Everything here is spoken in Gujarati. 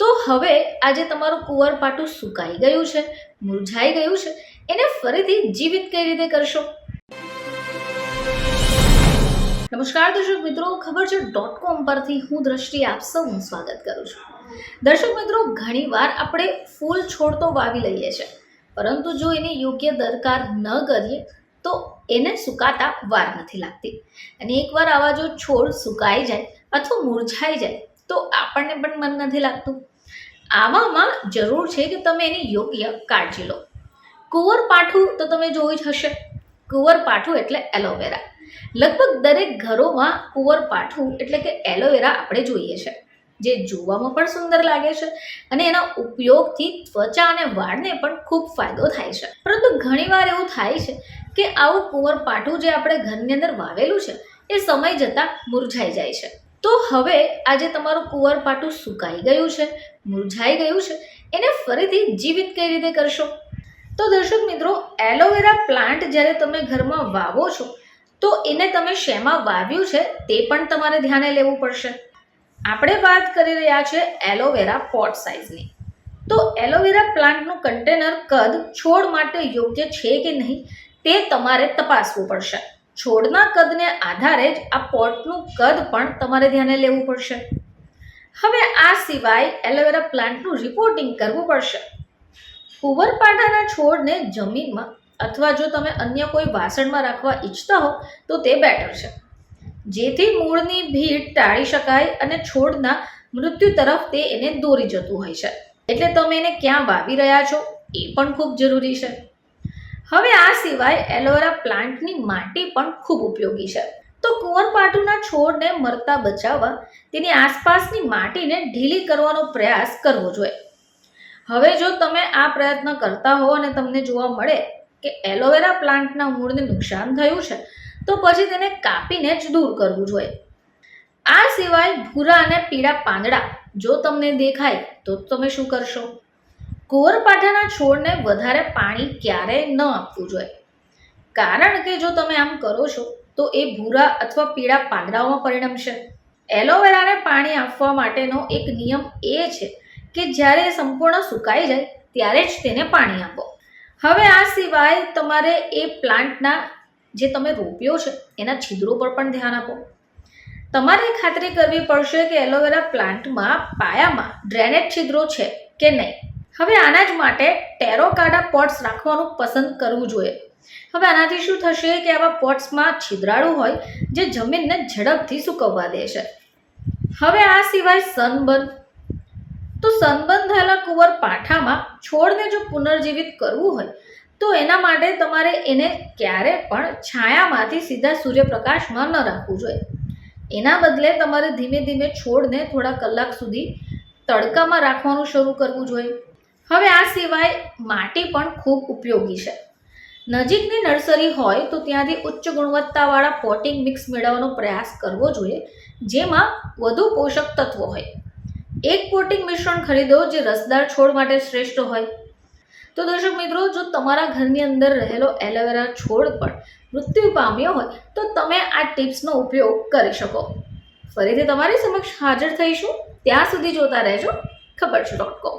તો હવે આજે તમારું કુંવરપાટું સુકાઈ ગયું છે મુરઝાઈ ગયું છે, એને ફરીથી જીવિત કઈ રીતે કરશો? નમસ્કાર દર્શક મિત્રો, ખબર છે. ડોટ કોમ પરથી હું દ્રષ્ટિ આપ સૌનું સ્વાગત કરું છું. દર્શક મિત્રો ઘણીવાર આપણે ફૂલ છોડ તો વાવી લઈએ છીએ પરંતુ જો એની યોગ્ય દરકાર ન કરીએ, તો એને સુકાતા વાર નથી લાગતી. અને એકવાર આવા જો છોડ સુકાઈ જાય અથવા મુરઝાઈ જાય, તો આપણને પણ મન નથી લાગતું. આવામાં જરૂર છે કે તમે એની યોગ્ય કાળજી લો. કુંવરપાઠું તો તમે જોયું જ હશે. કુંવરપાઠું એટલે એલોવેરા. લગભગ દરેક ઘરોમાં કુંવરપાઠું એટલે કે એલોવેરા આપણે જોઈએ છે. જે જોવામાં પણ સુંદર લાગે છે અને એના ઉપયોગથી ત્વચા અને વાળને પણ ખૂબ ફાયદો થાય છે. પરંતુ ઘણીવાર એવું થાય છે કે આવું કુંવરપાઠું જે આપણે ઘરની અંદર વાવેલું છે, એ સમય જતાં મુરઝાઈ જાય છે. તો હવે આજે તમારું કુંવરપાટું સુકાઈ ગયું છે, મુરઝાઈ ગયું છે, એને ફરીથી જીવિત કઈ રીતે કરશો? તો દર્શક મિત્રો, એલોવેરા પ્લાન્ટ જ્યારે તમે ઘરમાં વાવો છો, તો એને તમે શેમાં વાવ્યું છે તે પણ તમારે ધ્યાને લેવું પડશે. આપણે વાત કરી રહ્યા છે એલોવેરા પોટ સાઇઝની તો એલોવેરા પ્લાન્ટનું કન્ટેનર કદ છોડ માટે યોગ્ય છે કે નહીં તે તમારે તપાસવું પડશે. છોડના કદને આધારે જ આ પોટનું કદ પણ તમારે ધ્યાને લેવું પડશે. હવે આ સિવાય એલોવેરા પ્લાન્ટનું રિપોર્ટિંગ કરવું પડશે. કુંવરપાઠાના છોડને જમીનમાં અથવા જો તમે અન્ય કોઈ વાસણમાં રાખવા ઈચ્છતા હો, તો તે બેટર છે. જેથી મૂળની ભીડ ટાળી શકાય અને છોડના મૃત્યુ તરફ તે એને દોરી જતું હોય છે. એટલે તમે એને ક્યાં વાવી રહ્યા છો એ પણ ખૂબ જરૂરી છે. હવે આ સિવાય એલોવેરા પ્લાન્ટની માટી પણ ખૂબ ઉપયોગી છે. તો કુંવરપાઠુના છોડને મરતા બચાવવા તેની આસપાસની માટીને ઢીલી કરવાનો પ્રયાસ કરવો જોઈએ. હવે જો તમે આ પ્રયત્ન કરતા હો અને તમને જોવા મળે કે એલોવેરા પ્લાન્ટના મૂળને નુકસાન થયું છે, તો પછી તેને કાપીને જ દૂર કરવું જોઈએ. આ સિવાય ભૂરા અને પીળા પાંદડા જો તમને દેખાય, તો તમે શું કરશો? કુંવરપાઠાના છોડને વધારે પાણી ક્યારેય ન આપવું જોઈએ? કારણ કે જો તમે આમ કરો છો, તો એ ભૂરા અથવા પીળા પાંદડાઓમાં પરિણમશે એલોવેરાને પાણી આપવા માટેનો એક નિયમ એ છે કે જ્યારે એ સંપૂર્ણ સુકાઈ જાય, ત્યારે જ તેને પાણી આપો. હવે આ સિવાય તમારે એ પ્લાન્ટના જે તમે રોપ્યો છે, એના છિદ્રો પર પણ ધ્યાન આપો. તમારે ખાતરી કરવી પડશે કે એલોવેરા પ્લાન્ટમાં પાયામાં ડ્રેનેજ છિદ્રો છે કે નહીં. હવે આના જ માટે ટેરોકાડા પોટ્સ રાખવાનું પસંદ કરવું જોઈએ. હવે આનાથી શું થશે કે આવા પોટ્સમાં છિદ્રાળું હોય, જે જમીનને ઝડપથી સૂકવવા દે છે. હવે આ સિવાય સનબર્ન તો સનબર્ન થયેલા કુંવર પાઠામાં છોડને જો પુનર્જીવિત કરવું હોય, તો એના માટે તમારે એને ક્યારે પણ છાયામાંથી સીધા સૂર્યપ્રકાશમાં ન રાખવું જોઈએ. એના બદલે તમારે ધીમે ધીમે છોડને થોડા કલાક સુધી તડકામાં રાખવાનું શરૂ કરવું જોઈએ. હવે આ સિવાય માટી પણ ખૂબ ઉપયોગી છે. નજીકની નર્સરી હોય તો ત્યાંથી ઉચ્ચ ગુણવત્તાવાળા પોટિંગ મિક્સ મેળવવાનો પ્રયાસ કરવો જોઈએ, જેમાં વધુ પોષક તત્વો હોય. એક પોટિંગ મિશ્રણ ખરીદો જે રસદાર છોડ માટે શ્રેષ્ઠ હોય. તો દર્શક મિત્રો, જો તમારા ઘરની અંદર રહેલો એલોવેરા છોડ પણ મૃત્યુ પામ્યો હોય, તો તમે આ ટિપ્સનો ઉપયોગ કરી શકો. ફરીથી તમારી સમક્ષ હાજર થઈશું. ત્યાં સુધી જોતા રહેજો. ખબર છે ડોટ કોમ.